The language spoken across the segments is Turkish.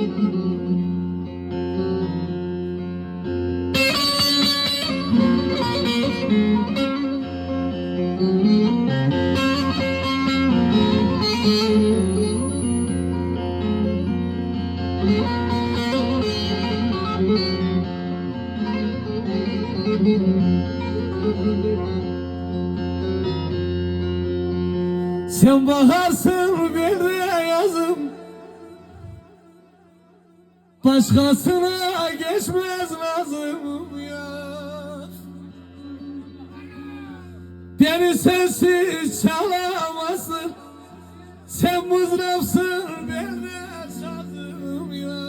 Sen baharsın Başkasına geçmez lazım ya. Beni sensiz çalamazsın. Sen mızrapsın ben de sazım ya.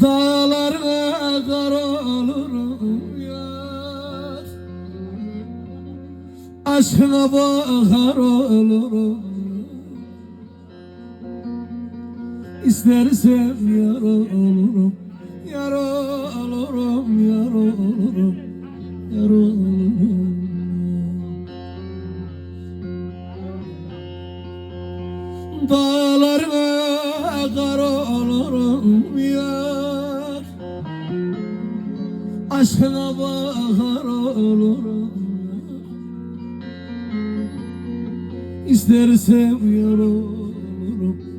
Dağlarına kar olurum ya. Aşkına bakar olurum İstersem yar olurum Yar olurum, yar olurum. Yar olurum Dağlarına kar olurum yar. Aşkına bakar olurum İstersem yar olurum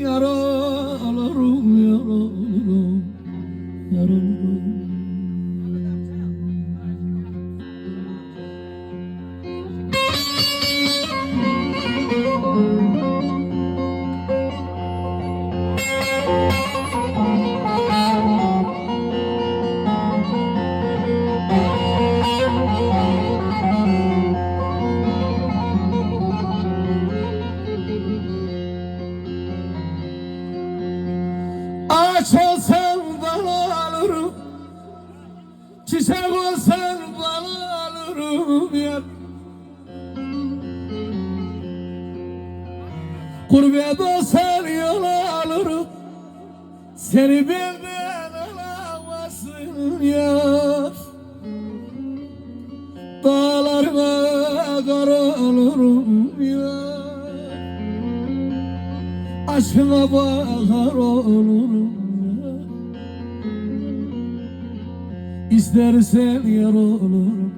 Yar olurum, yar olsan bal alırım. Çiçek olsan bal alırım yar. Gurbet olsan yol alırım. Seni benden alamazsın yar. Dağlarına kar olurum yar. Aşkına bakar olurum İstersen yar olurum